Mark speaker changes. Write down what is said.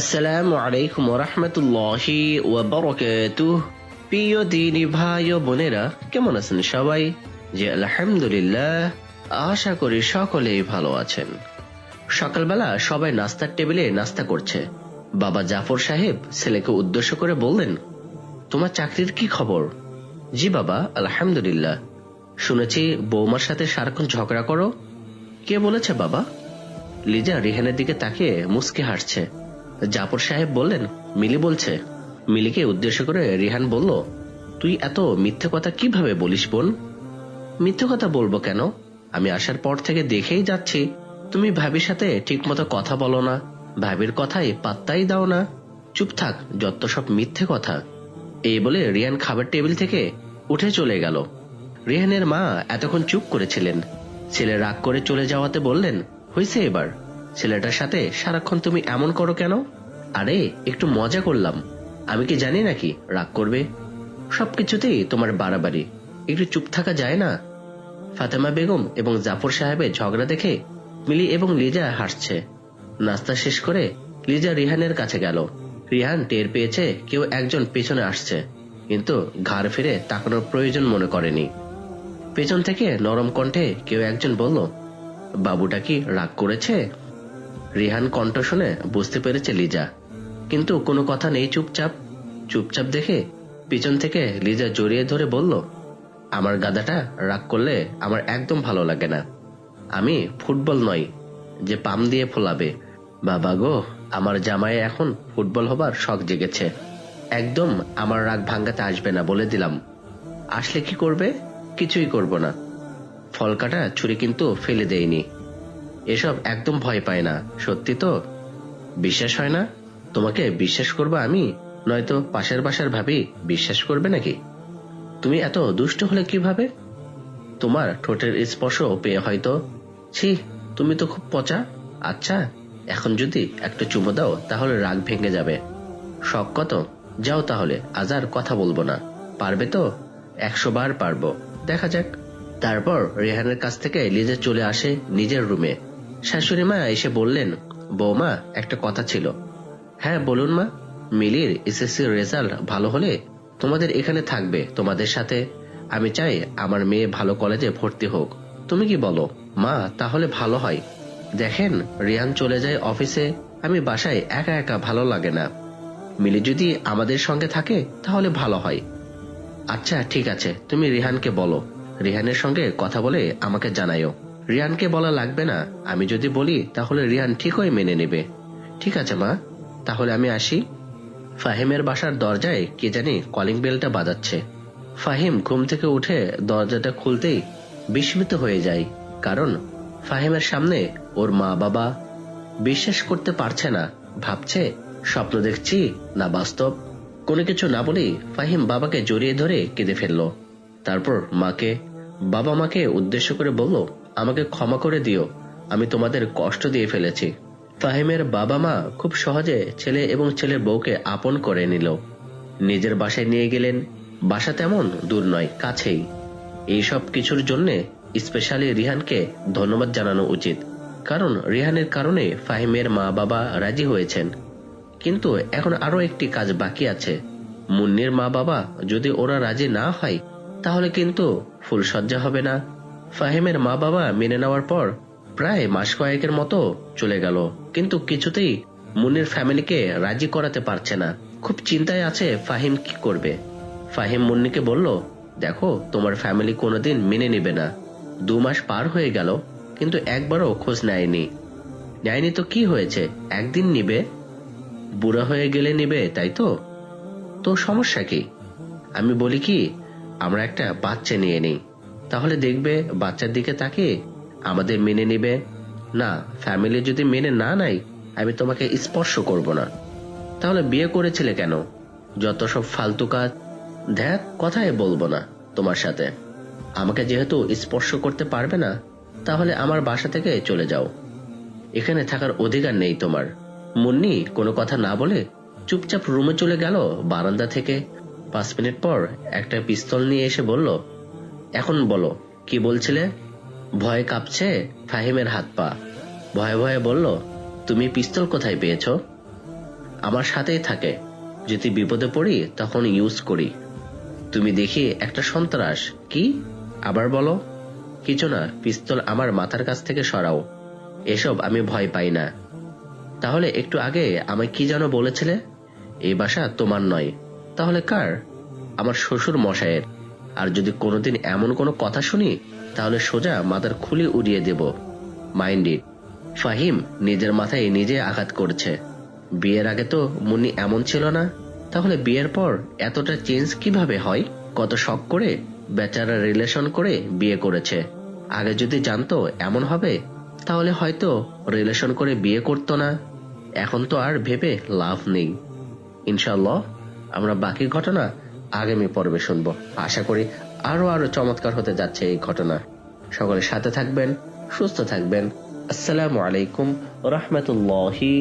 Speaker 1: আসসালামু আলাইকুম রহমতুল্লাহি ওয়াবারাকাতুহ প্রিয় দিনী ভাই ও বোনেরা, কেমন আছেন সবাই? জি, আলহামদুলিল্লাহ। আশা করি সকলেই ভালো আছেন। সকালবেলা সবাই নাস্তার টেবিলে নাস্তা করছে। বাবা জাফর সাহেব ছেলেকে উদ্দেশ্য করে বললেন, তোমার চাকরির কি খবর? জি বাবা, আলহামদুলিল্লাহ। শুনেছি বৌমার সাথে সারাক্ষণ ঝগড়া করো। কে বলেছে বাবা? লিজা রিহানের দিকে তাকিয়ে মুসকে হাসছে। জাফর সাহেব বললেন, মিলি বলছে। মিলিকে উদ্দেশ্য করে রিহান বলল, তুই এত মিথ্যে কথা কীভাবে বলিস বোন? মিথ্যে কথা বলব কেন? আমি আসার পর থেকে দেখেই যাচ্ছি। তুমি ভাবির সাথে ঠিকমতো কথা বলো না। ভাবির কথাই পাত্তাই দাও না। চুপ থাক, যত সব মিথ্যে কথা। এই বলে রিয়ান খাবার টেবিল থেকে উঠে চলে গেল। রিহানের মা এতক্ষণ চুপ করেছিলেন। ছেলে রাগ করে চলে যাওয়াতে বললেন হয়েছে এবার? ছেলেটার সাথে সারাক্ষণ তুমি এমন করো কেন? আরে, একটু মজা করলাম। আমি কি জানি নাকি রাগ করবে? সবকিছুতেই তোমার বাড়াবাড়ি। একটু চুপ থাকা যায় না? ফাতেমা বেগম এবং জাফর সাহেবের ঝগড়া দেখে মিলি এবং লিজা হাসছে। নাস্তা শেষ করে লিজা রিহানের কাছে গেল। রিহান টের পেয়েছে কেউ একজন পেছনে আসছে, কিন্তু ঘাড় ফিরে তাকানোর প্রয়োজন মনে করেনি। পেছন থেকে নরম কণ্ঠে কেউ একজন বলল, বাবুটা কি রাগ করেছে? রিহান কণ্ঠ শুনে বুঝতে পেরেছে লিজা। কিন্তু কোনো কথা নেই চুপচাপ। চুপচাপ দেখে পিছন থেকে লিজা জড়িয়ে ধরে বলল, আমার গাদাটা রাগ করলে আমার একদম ভালো লাগে না। আমি ফুটবল নই, যে পাম দিয়ে ফোলাবে। বাবা গো, আমার জামাই এখন ফুটবল হবার শখ জেগেছে। একদম আমার রাগ ভাঙ্গাতে আসবে না বলে দিলাম। আসলে কি করবে? কিছুই করব না। ফলকাটা ছুরি কিন্তু ফেলে দেয়নি। এসব একদম ভয় পায় না। সত্যি তো? বিশ্বাস হয় না? তোমাকে বিশ্বাস করব আমি? নয়তো পাশের বাসার ভাবি বিশ্বাস করবে নাকি? তুমি এত দুষ্ট হলে কীভাবে? তোমার ঠোঁটের স্পর্শ পেয়ে হয়তো। ছি, তুমি তো খুব পচা। আচ্ছা এখন যদি একটা চুমো দাও, তাহলে রাগ ভেঙে যাবে। শখ কত? যাও তাহলে, আজ আর কথা বলব না। পারবে তো? একশো বার পারব। দেখা যাক। তারপর রেহানের কাছ থেকে লিজা চলে আসে নিজের রুমে। শাশুড়ি মা এসে বললেন, বৌমা, একটা কথা ছিল। হ্যাঁ বলুন মা। মিলির এসএসসি রেজাল্ট ভালো হলে তোমাদের এখানে থাকবে, তোমাদের সাথে। আমি চাই আমার মেয়ে ভালো কলেজে ভর্তি হোক। তুমি কি বলো? মা, তাহলে ভালো হয়। দেখেন, রিয়ান চলে যায় অফিসে। আমি বাসায় একা একা ভালো লাগে না। মিলি যদি আমাদের সঙ্গে থাকে, তাহলে ভালো হয়। আচ্ছা ঠিক আছে। তুমি রিহানকে বলো। রিহানের সঙ্গে কথা বলে আমাকে জানাইও রিয়ানকে বলা লাগবে না। আমি যদি বলি, তাহলে রিয়ান ঠিকই মেনে নেবে। ঠিক আছে, মা। তাহলে আমি আসি। ফাহিমের বাসার দরজায় কে জানি কলিং বেলটা বাজাচ্ছে। ফাহিম ঘুম থেকে উঠে দরজাটা খুলতেই বিস্মিত হয়ে যায়, কারণ ফাহিমের সামনে ওর মা বাবা বিশ্বাস করতে পারছে না, ভাবছে, স্বপ্ন দেখছি, না বাস্তব। কোনো কিছু না বলেই ফাহিম বাবাকে জড়িয়ে ধরে কেঁদে ফেলল। তারপর মাকে, বাবা মাকে উদ্দেশ্য করে বলল আমাকে ক্ষমা করে দিও। আমি তোমাদের কষ্ট দিয়ে ফেলেছি। ফাহিমের বাবা মা খুব সহজে ছেলে এবং ছেলের বউকে আপন করে নিল। নিজের বাসায় নিয়ে গেলেন। বাসা তেমন দূর নয়, কাছেই। এইসব কিছুর জন্য স্পেশালি রিহানকে ধন্যবাদ জানানো উচিত। কারণ রিহানের কারণে ফাহিমের মা বাবা রাজি হয়েছেন। কিন্তু এখন আরও একটি কাজ বাকি আছে। মুন্নির মা বাবা যদি ওরা রাজি না হয়, তাহলে কিন্তু ফুলসজ্জা হবে না। ফাহিমের মা বাবা মেনে নেওয়ার পর প্রায় মাস কয়েকের মতো চলে গেল। কিন্তু কিছুতেই মুনির ফ্যামিলিকে রাজি করাতে পারছে না। খুব চিন্তায় আছে ফাহিম কি করবে। ফাহিম মুন্নিকে বলল, দেখো, তোমার ফ্যামিলি কোনোদিন মেনে নেবে না। দু মাস পার হয়ে গেল, কিন্তু একবারও খোঁজ নেয়নি। নেয়নি তো কি হয়েছে? একদিন নিবে? বুড়া হয়ে গেলে নিবে, তাই তো? তো সমস্যা কি? আমি বলি কি, আমরা একটা বাচ্চা নিয়ে নিই। তাহলে দেখবে বাচ্চার দিকে তাকিয়ে আমাদের মেনে নিবে। না ফ্যামিলি যদি মেনে না নাই আমি তোমাকে স্পর্শ করব না। তাহলে বিয়ে করেছিলে কেন? যত সব ফালতু কাজ। দেখ, কথাই বলব না তোমার সাথে। আমাকে যেহেতু স্পর্শ করতে পারবে না, তাহলে আমার বাসা থেকে চলে যাও। এখানে থাকার অধিকার নেই তোমার। মুন্নি, কোনো কথা না বলে চুপচাপ রুমে চলে গেল বারান্দা থেকে। পাঁচ মিনিট পর একটা পিস্তল নিয়ে এসে বলল এখন বলো, কি বলছিলে? ভয়ে কাঁপছে ফাহিমের হাত পা। ভয়ে ভয়ে বলল, তুমি পিস্তল কোথায় পেয়েছ? আমার সাথেই থাকে। যদি বিপদে পড়ি, তখন ইউজ করি। তুমি দেখি একটা সন্ত্রাস, কি? আবার বলো। কিছু না, পিস্তল আমার মাথার কাছ থেকে সরাও। এসব আমি ভয় পাই না। তাহলে একটু আগে আমায় কি যেন বলেছিলে? এই বাসা তোমার নয়। তাহলে কার? আমার শ্বশুর মশাইয়ের আর যদি কোনোদিন এমন কোনো কথা শুনি, তাহলে সোজা মাথার খুলি উড়িয়ে দেব। Mind it. ফাহিম নিজের মাথায় নিজে আঘাত করছে। বিয়ের আগে তো মুন্নি এমন ছিল না। তাহলে বিয়ের পর এতটা চেঞ্জ কীভাবে হয়? কত শখ করে বেচারা রিলেশন করে বিয়ে করেছে। আগে যদি জানতো এমন হবে, তাহলে হয়তো রিলেশন করে বিয়ে করতো না। এখন তো আর ভেবে লাভ নেই। ইনশাল্লাহ আমরা বাকি ঘটনা আগামী পর্বে শুনব। আশা করি আরও আরও চমৎকার হতে যাচ্ছে এই ঘটনা। সকলের সাথে থাকবেন, সুস্থ থাকবেন। আসসালামু আলাইকুম রহমতুল্লাহি